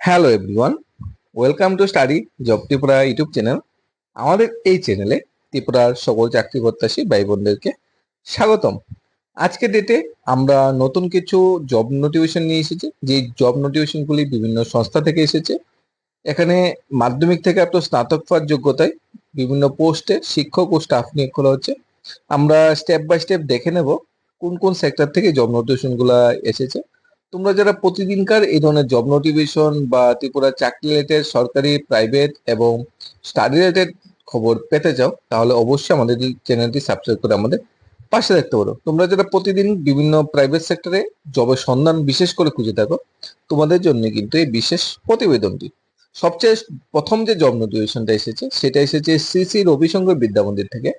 Hello everyone welcome to study job Tripura YouTube channel আমাদের এই চ্যানেলে ত্রিপুরার সকল চাকরি প্রত্যাশী ভাই বোনদেরকে স্বাগতম। আজকে ডেটে আমরা নতুন কিছু জব নোটিফিকেশন নিয়ে এসেছি। যে জব নোটিফিকেশনগুলি বিভিন্ন সংস্থা থেকে এসেছে। এখানে মাধ্যমিক থেকে আপনার স্নাতক পাওয়ার যোগ্যতায় বিভিন্ন পোস্টে শিক্ষক ও স্টাফ নিয়োগ করা হচ্ছে। আমরা স্টেপ বাই স্টেপ দেখে নেব কোন কোন সেক্টর থেকে জব নোটিফিকেশনগুলো এসেছে। তোমরা যারা প্রতিদিনকার এই ধরনের জব নোটিফিকেশন বা ত্রিপুরা চাকরি রিলেটেড সরকারি প্রাইভেট এবং স্টাডি রিলেটেড খবর পেতে চাও, তাহলে অবশ্যই আমাদের চ্যানেলটি সাবস্ক্রাইব করে আমাদের পাশে দেখতে পারো। তোমরা যারা প্রতিদিন বিভিন্ন প্রাইভেট সেক্টরে জবের সন্ধান বিশেষ করে খুঁজে থাকো, তোমাদের জন্য কিন্তু এই বিশেষ প্রতিবেদনটি। সবচেয়ে প্রথম যে জব নোটিফিকেশনটা এসেছে, সেটা এসেছে শ্রী শ্রী রবিশঙ্কর বিদ্যা মন্দির থেকে।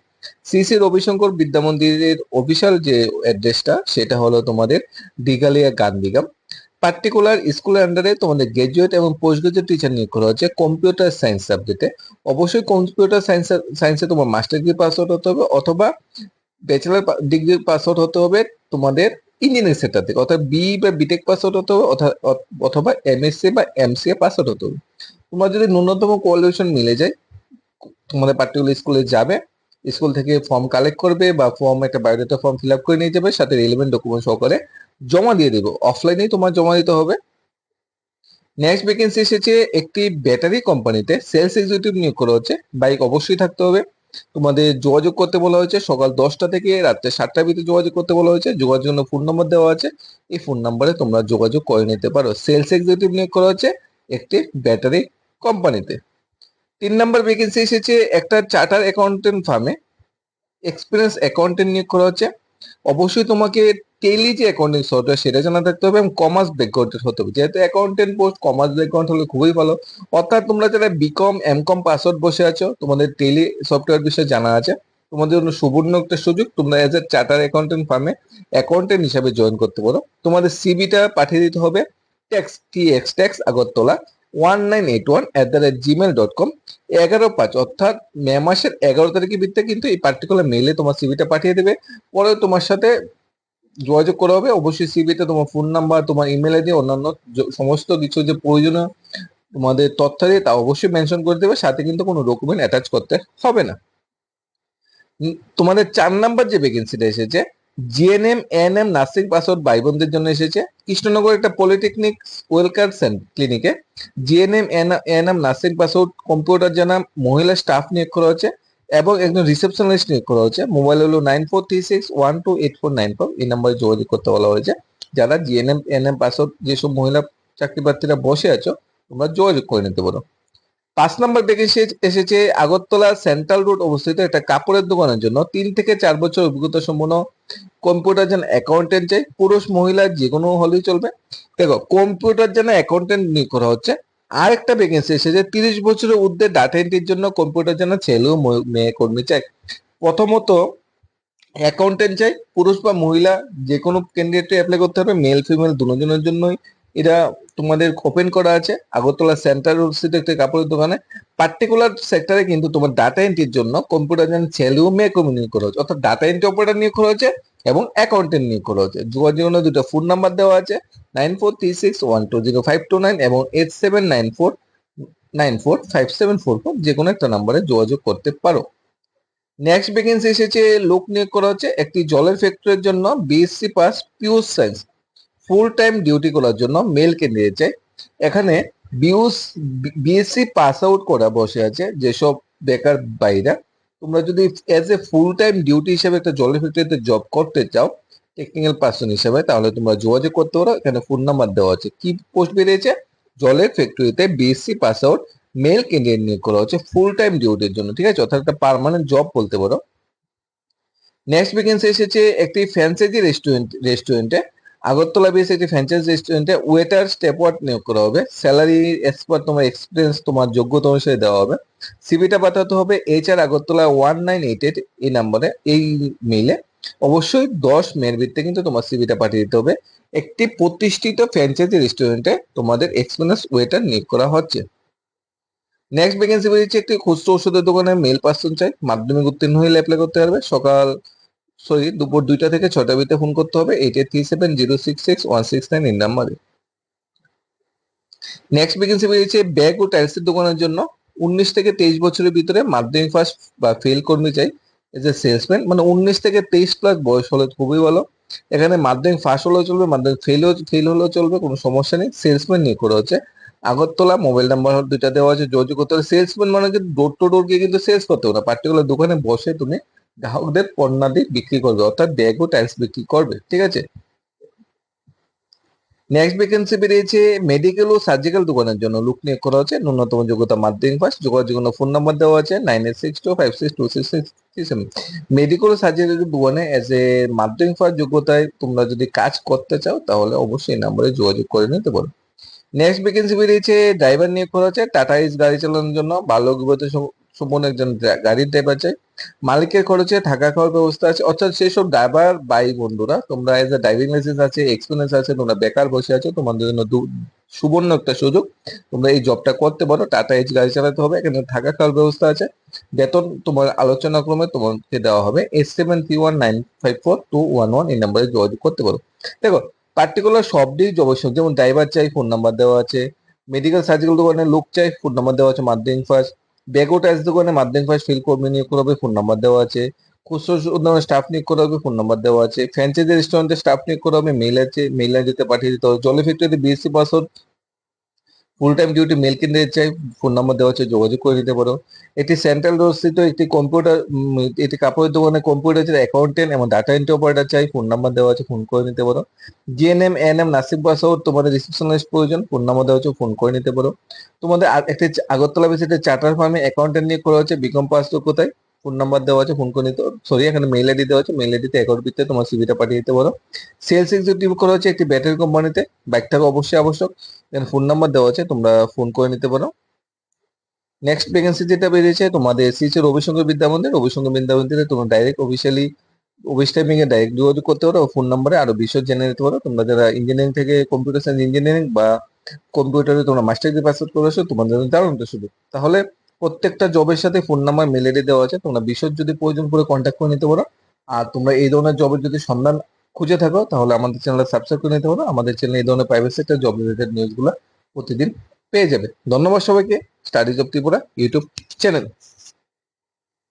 শ্রী রবিশঙ্কর বিদ্যা মন্দিরের অফিসিয়াল যে অ্যাড্রেসটা সেটা হলো তোমাদের দিঘালিয়া গান্ধীগাম পার্টিকুলার স্কুলের আন্ডারে তোমাদের গ্রাজুয়েট এবং পোস্ট গ্রাজুয়েট টিচার নিয়োগ করা হচ্ছে কম্পিউটার সায়েন্স সাবজেক্টে অবশ্যই কম্পিউটার সায়েন্স সায়েন্সে তোমার মাস্টার ডিগ্রি পাস আউট হতে হবে অথবা ব্যাচেলার ডিগ্রি পাস আউট হতে হবে তোমাদের ইঞ্জিনিয়ারিং সেক্টর থেকে, অর্থাৎ বি বা বিটেক পাস আউট হতে হবে অথবা এমএসসি বা এমসিএ পাস আউট হতে হবে। তোমার যদি ন্যূনতম কোয়ালিফিকেশন মিলে যায়, তোমাদের পার্টিকুলার স্কুলে যাবে স্কুল থেকে ফর্ম কালেক্ট করবে বা ফর্ম একটা বায়োডাটা ফর্ম ফিল আপ করে নিয়ে যাবে, সাথে রিলেভেন্ট ডকুমেন্ট সহকারে জমা দিয়ে দেবে। অফলাইনেই তোমার জমা দিতে হবে। নেক্সট ভ্যাকেন্সি এসেছে একটি ব্যাটারি কোম্পানিতে সেলস এক্সিকিউটিভ নিয়োগ করা হচ্ছে। বাইক অবশ্যই থাকতে হবে। তোমাদের যোগাযোগ করতে বলা হয়েছে, সকাল দশটা থেকে রাত্রে সাতটার ভিতরে যোগাযোগ করতে বলা হয়েছে। যোগাযোগের জন্য ফোন নম্বর দেওয়া আছে। এই ফোন নম্বরে তোমরা যোগাযোগ করে নিতে পারো। সেলস এক্সিকিউটিভ নিয়োগ করা হচ্ছে একটি ব্যাটারি কোম্পানিতে তিন নম্বর ভ্যাকেন্সি এসেছে একটা চার্টার অ্যাকাউন্টেন্ট ফার্মে এক্সপিরিয়েন্স অ্যাকাউন্টেন্ট নিয়োগ করা হচ্ছে। অবশ্যই তোমাকে টেলি যে অ্যাকাউন্টিং সফটওয়্যার সেটা জানা থাকতে হবে এবং কমার্স ব্যাকগ্রাউন্ডের হতে হবে। যেহেতু অ্যাকাউন্টেন্ট পোস্ট কমার্স ব্যাকগ্রাউন্ড হলে খুবই ভালো। অর্থাৎ তোমরা যারা বিকম এম কম পাসওয়ার্ড বসে আছো, তোমাদের টেলি সফটওয়্যার বিষয়ে জানা আছে। তোমাদের জন্য সুবর্ণ একটা সুযোগ, তোমরা এজ এ চার্টার অ্যাকাউন্টেন্ট ফার্মে অ্যাকাউন্টেন্ট হিসাবে জয়েন করতে পারো। তোমাদের সিবিটা পাঠিয়ে দিতে হবে। Tax T X tax Agartala one nine eight one at the rate Gmail dot com এগারো পাঁচ, অর্থাৎ মে মাসের এগারো তারিখের ভিত্তিতে কিন্তু এই পার্টিকুলার মেইলে তোমার সিভিটা পাঠিয়ে দেবে। পরে তোমার সাথে যোগাযোগ করা হবে। অবশ্যই সিভিতে তোমার ফোন নাম্বার তোমার ইমেল আইডি অন্যান্য সমস্ত কিছু যে প্রয়োজনীয় তোমাদের তথ্য দিয়ে তা অবশ্যই মেনশন করে দেবে। সাথে কিন্তু কোনো ডকুমেন্ট অ্যাটাচ করতে হবে না। তোমাদের চার নাম্বার যে ভ্যাকেন্সিটা এসেছে জিএনএম এএনএম নার্সিং পাসওয়ার্ড ভাই বোনদের জন্য এসেছে। কৃষ্ণনগর একটা পলিটেকনিক ওয়েলকার ক্লিনিকে GNM ANM nursing password computer জানা মহিলা স্টাফ নিয়োগ করা হচ্ছে এবং একজন রিসেপশনিস্ট নিয়োগ করা হচ্ছে। মোবাইল হলো nine four three six one two eight four nine four এই নাম্বারে যোগাযোগ করতে বলা হয়েছে। যারা জিএনএম এএনএম পাসওয়ার্ড যেসব মহিলা চাকরি প্রার্থীরা বসে আছো, তোমরা যোগাযোগ করে নিতে পারো। পাঁচ নম্বর ভ্যাকেন্সি এসেছে আগরতলা সেন্ট্রাল রোড অবস্থিত একটা কাপড়ের দোকানের জন্য। তিন থেকে চার বছর অভিজ্ঞতা সম্পন্ন কম্পিউটার যেন অ্যাকাউন্টেন্ট চাই, পুরুষ, মহিলা যে কোনো হলেই চলবে। দেখো কম্পিউটার যেন অ্যাকাউন্টেন্ট নিয়োগ করা হচ্ছে। আর একটা ভ্যাকেন্সি এসেছে, তিরিশ বছরের ঊর্ধ্বে ডাটা এন্ট্রির জন্য কম্পিউটার যেন ছেলে ও মেয়ে কর্মী চাই। প্রথমত অ্যাকাউন্টেন্ট চাই, পুরুষ বা মহিলা যে কোনো ক্যান্ডিডেটে অ্যাপ্লাই করতে হবে মেল ফিমেল দুজনের জন্যই। এটা তোমাদের ওপেন করা আছে, আগরতলা সেন্টার রোড একটি কাপড়ের দোকানে। পার্টিকুলার সেক্টরে কিন্তু তোমার ডাটা এন্ট্রির জন্য কম্পিউটার যেন ছেলে ও মেয়ে নিয়োগ করা হচ্ছে। অর্থাৎ ডাটা এন্ট্রি অপারেটর নিয়োগ করা হয়েছে এবং অ্যাকাউন্টেন্ট নিয়োগ করা হচ্ছে। যোগাযোগের জন্য দুটো ফোন নাম্বার দেওয়া আছে nine four three six one two zero five two nine এবং eight seven nine four nine four five seven four four যে কোনো একটা নাম্বারে যোগাযোগ করতে পারো। নেক্সট ভ্যাকেন্সি এসেছে, লোক নিয়োগ করা হচ্ছে, একটি জলের ফ্যাক্টরির জন্য BSc pass pure science full time duty করার জন্য মেল ক্যান্ডিডেট চাই এখানে বিউস বিএসসি পাস আউট করা বসে আছে যেসব বেকার বাইরা তোমরা যদি as a full time duty হিসেবে একটা জলের ফ্যাক্টরিতে জব করতে চাও টেকনিক্যাল পার্সন হিসেবে, তাহলে তোমরা যোগাযোগ করতে পারো। এখানে ফোন নাম্বার দেওয়া আছে। কি পোস্ট বেরিয়েছে? জলের ফ্যাক্টরিতে BSc pass out male candidate নিয়োগ করা হচ্ছে ফুল টাইম ডিউটির জন্য, ঠিক আছে? অর্থাৎ একটা পার্মানেন্ট জব বলতে পারো। নেক্সট ভ্যাকেন্সি এসেছে একটি ফ্র্যাঞ্চাইজি রেস্টুরেন্ট রেস্টুরেন্টে আগরতলা বেস একটি ফ্র্যাঞ্চাইজি রেস্টুরেন্টে ওয়েটার স্টেপওয়ার্ড নিয়োগ করা হবে। স্যালারি এক্সপার্ট তোমার এক্সপিরিয়েন্স তোমার যোগ্যতা অনুসারে দেওয়া হবে। সিভিটা পাঠাতে হবে HR Agartala one nine eight eight এই নাম্বারে এই মেইলে অবশ্যই দশ মেয়ের ভিত্তিতে কিন্তু তোমার সিভিটা পাঠিয়ে দিতে হবে। একটি প্রতিষ্ঠিত ফ্র্যাঞ্চাইজি রেস্টুরেন্টে তোমাদের এক্সপিরিয়েন্স ওয়েটার নিয়োগ করা হচ্ছে। নেক্সট ভ্যাকেন্সি বেরিয়েছে একটি খুচরো ওষুধের দোকানে মেল পার্সন চাই। মাধ্যমিক উত্তীর্ণ হলে অ্যাপ্লাই করতে পারবে। সকাল সরি, দুপুর দুইটা থেকে ছটা ভিতরে ফোন করতে হবে eight eight three seven zero six six one six nine এই নাম্বারে। নেক্সট ভ্যাকেন্সি বেরিয়েছে ব্যাগ ও টাইলসের দোকানের জন্য। উনিশ থেকে তেইশ বছরের ভিতরে মাধ্যমিক ফার্স্ট বা ফেল কর্মী চাই এজ এ সেলসম্যান মানে উনিশ থেকে তেইশ প্লাস বয়স হলে খুবই ভালো। এখানে মাধ্যমিক ফার্স্ট হলেও চলবে মাধ্যমিক ফেল ফেল হলেও চলবে, কোনো সমস্যা নেই। সেলসম্যান নিয়ে করা হচ্ছে। আগরতলা মোবাইল নাম্বার দুইটা দেওয়া আছে, যোগাযোগ করতে হবে। সেলসম্যান মানে ডোর টু ডোর গিয়ে কিন্তু সেলস করতে হবে না। পার্টিকুলার দোকানে বসে তুমি গ্রাহকদের পণ্যাদি বিক্রি করবে, অর্থাৎ ব্যাগ ও টাইলস বিক্রি করবে, ঠিক আছে? নেক্সট ভ্যাকেন্সি বেরিয়েছে মেডিকেল ও সার্জিক্যাল দোকানের জন্য। লুক নিয়োগ করা হচ্ছে, ন্যূনতম যোগ্যতা মাধ্যমিক পাস যোগাযোগের জন্য ফোন নাম্বার দেওয়া আছে nine eight six two five six two six six medical ও সার্জিক্যাল দোকানে এজ এ মাধ্যমিক পাস যোগ্যতায় তোমরা যদি কাজ করতে চাও, তাহলে অবশ্যই নাম্বারে যোগাযোগ করে নিতে পারো। নেক্সট ভ্যাকেন্সি বেরিয়েছে ড্রাইভার নিয়োগ করা হচ্ছে টাটা ইস গাড়ি চালানোর জন্য বাল্য বিগত সম্পন্ন একজন গাড়ির ড্রাইভার চাই মালিকের খরচে থাকা খাওয়ার ব্যবস্থা আছে। অর্থাৎ সেসব ড্রাইভার বাই বন্ধুরা, তোমরা এজ এ ড্রাইভিং লাইসেন্স আছে এক্সপিরিয়েন্স আছে, তোমরা বেকার বসে আছো, তোমাদের জন্য সুবর্ণ একটা সুযোগ। তোমরা এই জবটা করতে পারো টাটা এইচ গাড়ি চালাতে হবে। এখানে থাকা খাওয়ার ব্যবস্থা আছে। বেতন তোমার আলোচনা ক্রমে তোমাকে দেওয়া হবে। Eight seven three one nine five four two one one এই নাম্বারে যোগাযোগ করতে পারো। দেখো পার্টিকুলার সব সবটি অবশ্যই যেমন ড্রাইভার চাই ফোন নাম্বার দেওয়া আছে। মেডিকেল সার্জিক্যাল দোকানে লোক চাই ফোন নাম্বার দেওয়া আছে মাধ্যমিক ফার্স্ট ব্যাগো টাইস দোকানে মাধ্যমিক পাশ ফিল কর্মী নিয়োগ করা হবে ফোন নাম্বার দেওয়া আছে। স্টাফ নিয়োগ করা হবে ফোন নাম্বার দেওয়া আছে। ফ্র্যাঞ্চাইজি রেস্টুরেন্টে স্টাফ নিয়োগ করা হবে মেইল আছে মেইল আইডিতে পাঠিয়ে দিতে হবে। জলে ফ্যাক্টরিতে BSc password full time duty male কিনতে চাই ফোন নাম্বার দেওয়া আছে, যোগাযোগ করে নিতে পারো। এটি সেন্ট্রাল রোডস্থিত একটি কম্পিউটার এটি কাপড়ের দোকানে কম্পিউটার অ্যাকাউন্টেন্ট এবং ডাটা এন্ট্রি অপারেটর চাই ফোন নাম্বার দেওয়া আছে ফোন করে নিতে পারো। GNM N M nursing password তোমাদের রিসেপশনিস্ট প্রয়োজন ফোন নাম্বার দেওয়া আছে ফোন করে নিতে পারো। তোমাদের একটি আগরতলা বেসিতে চার্টার ফার্মে অ্যাকাউন্টেন্ট নিয়ে করা হচ্ছে বিকম পাস তো কোথায়? ফোন নাম্বার দেওয়া আছে ফোন করে নিতে সরি এখানে মেইল আইডি দেওয়া আছে। মেইল আইডিতে অ্যাকাউন্ট ভিত্তিতে তোমার সিভিটা পাঠিয়ে দিতে পারো। সেলস এক্সিকিউটিভ করা হচ্ছে একটি ব্যাটারি কোম্পানিতে বাইক থাকা অবশ্যই আবশ্যক। এখানে ফোন নাম্বার দেওয়া আছে, তোমরা ফোন করে নিতে পারো। নেক্সট ভ্যাকেন্সি যেটা বেরিয়েছে, তোমাদের এসিসি রবিশঙ্কর বিদ্যা মন্দির রবিশঙ্কর বিদ্যা মন্দিরে তোমরা ডাইরেক্ট অফিসিয়ালি অফিস টাইমিং এ ডাইরেক্ট যোগাযোগ করতে পারো। ফোন নাম্বারে আরও বিশদ জেনে নিতে পারো। তোমরা যারা ইঞ্জিনিয়ারিং থেকে কম্পিউটার সায়েন্স ইঞ্জিনিয়ারিং বা কম্পিউটারে তোমরা মাস্টার ডিগ্রি পাস করেছ, তোমাদের জন্য দারুণ সুযোগ। তাহলে প্রত্যেকটা জবের সাথে ফোন নাম্বার মেলে দেওয়া আছে। তোমরা বিশদ যদি প্রয়োজন করে কন্ট্যাক্ট করে নিতে পারো। আর তোমরা এই ধরনের জবের যদি সন্ধান খুঁজে থাকো, তাহলে আমাদের চ্যানেল সাবস্ক্রাইব করে নিতে পারো। আমাদের চ্যানেলে এই ধরনের প্রাইভেট সেক্টর জব রিলেটেড নিউজগুলো প্রতিদিন পেয়ে যাবে। ধন্যবাদ সবাইকে। Studies of Tripura YouTube channel